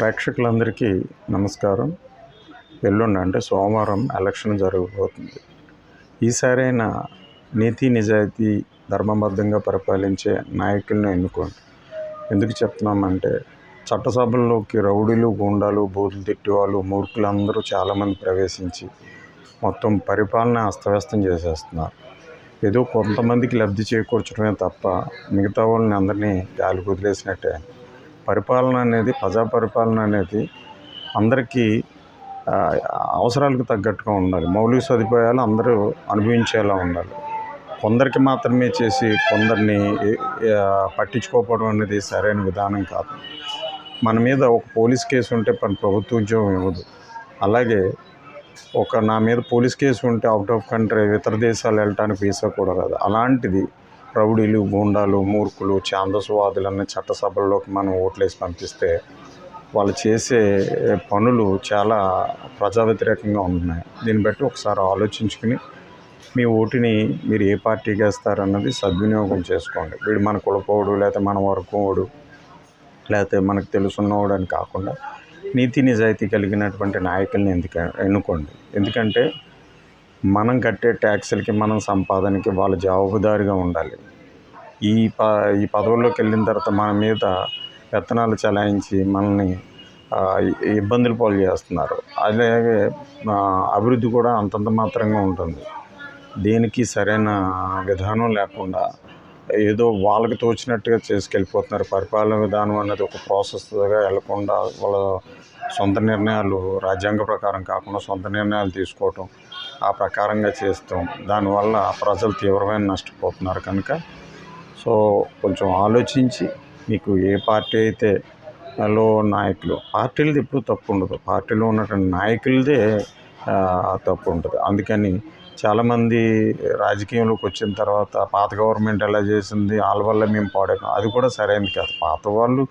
ప్రేక్షకులందరికీ నమస్కారం. ఎల్లుండి అంటే సోమవారం ఎలక్షన్ జరగబోతుంది. ఈసారైనా నీతి నిజాయితీ ధర్మబద్ధంగా పరిపాలించే నాయకుల్ని ఎన్నుకోండి. ఎందుకు చెప్తున్నామంటే చట్టసభల్లోకి రౌడీలు గూండాలు బూతులు తిట్టేవాళ్ళు మూర్ఖులు అందరూ చాలామంది ప్రవేశించి మొత్తం పరిపాలన అస్తవ్యస్తం చేసేస్తున్నారు. ఏదో కొంతమందికి లబ్ధి చేకూర్చడమే తప్ప మిగతా వాళ్ళని అందరినీ గాలి వదిలేసినట్టే. పరిపాలన అనేది ప్రజా పరిపాలన అనేది అందరికీ అవసరాలకు తగ్గట్టుగా ఉండాలి. మౌలిక సదుపాయాలు అందరూ అనుభవించేలా ఉండాలి. కొందరికి మాత్రమే చేసి కొందరిని పట్టించుకోకపోవడం అనేది సరైన విధానం కాదు. మన మీద ఒక పోలీస్ కేసు ఉంటే మన ప్రభుత్వ ఉద్యోగం ఇవ్వదు. అలాగే ఒక నా మీద పోలీస్ కేసు ఉంటే అవుట్ ఆఫ్ కంట్రీ ఇతర దేశాలు వెళ్ళటానికి వీసా కూడా రాదు. అలాంటిది రౌడీలు గూండాలు మూర్ఖులు ఛాందస్వాదులన్నీ చట్టసభల్లోకి మనం ఓట్లేసి పంపిస్తే వాళ్ళు చేసే పనులు చాలా ప్రజా వ్యతిరేకంగా ఉంటున్నాయి. దీన్ని బట్టి ఒకసారి ఆలోచించుకుని మీ ఓటుని మీరు ఏ పార్టీకి వేస్తారన్నది సద్వినియోగం చేసుకోండి. వీడు మన కులపోడు లేకపోతే మన వర్గోడు లేకపోతే మనకు తెలుసున్నవాడు అని కాకుండా నీతి నిజాయితీ కలిగినటువంటి నాయకుల్ని ఎందుకు ఎన్నుకోండి. ఎందుకంటే మనం కట్టే ట్యాక్సులకి మనం సంపాదనకి వాళ్ళ జవాబుదారిగా ఉండాలి. ఈ ప ఈ పదవుల్లోకి వెళ్ళిన తర్వాత మన మీద విత్తనాలు చలాయించి మనల్ని ఇబ్బందులు పాలు చేస్తున్నారు. అలాగే అభివృద్ధి కూడా అంతంత మాత్రంగా ఉంటుంది. దేనికి సరైన విధానం లేకుండా ఏదో వాళ్ళకి తోచినట్టుగా చేసుకెళ్ళిపోతున్నారు. పరిపాలన విధానం అనేది ఒక ప్రాసెస్గా వెళ్ళకుండా వాళ్ళ సొంత నిర్ణయాలు రాజ్యాంగ ప్రకారం కాకుండా సొంత నిర్ణయాలు తీసుకోవటం ఆ ప్రకారంగా చేస్తాం. దానివల్ల ప్రజలు తీవ్రమైన నష్టపోతున్నారు కనుక. సో కొంచెం ఆలోచించి మీకు ఏ పార్టీ అయితే లో నాయకులు పార్టీలది ఎప్పుడు తప్పు ఉండదు పార్టీలో ఉన్నటువంటి నాయకులదే తప్పు ఉంటుంది అందుకని చాలామంది రాజకీయంలోకి వచ్చిన తర్వాత పాత గవర్నమెంట్ ఎలా చేసింది వాళ్ళ వల్ల మేము పాడాము అది కూడా సరైనది కాదు. పాత వాళ్ళు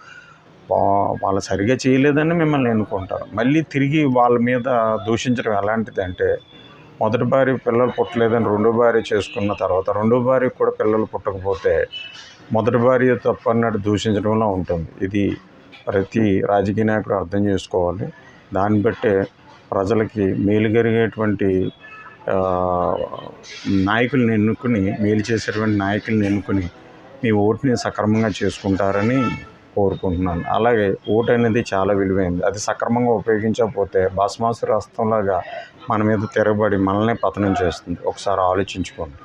వా- వాళ్ళు సరిగా చేయలేదని మిమ్మల్ని ఎన్నుకుంటారు. మళ్ళీ తిరిగి వాళ్ళ మీద దూషించడం ఎలాంటిది అంటే మొదటి భార్య పిల్లలు పుట్టలేదని రెండో భార్య చేసుకున్న తర్వాత రెండో భార్యకు కూడా పిల్లలు పుట్టకపోతే మొదటి భార్య తప్పన్నట్టు దూషించడంలో ఉంటుంది. ఇది ప్రతి రాజకీయ నాయకుడు అర్థం చేసుకోవాలి. దాన్ని బట్టే ప్రజలకి మేలు జరిగేటువంటి నాయకుల్ని ఎన్నుకుని మేలు చేసేటువంటి నాయకుల్ని ఎన్నుకుని మీ ఓటుని సక్రమంగా చేసుకుంటారని కోరుకుంటున్నాను. అలాగే ఓటు అనేది చాలా విలువైంది. అది సక్రమంగా ఉపయోగించకపోతే భస్మాసు రస్తంలాగా మన మీద తిరగబడి మనల్ని పతనం చేస్తుంది. ఒకసారి ఆలోచించుకోండి.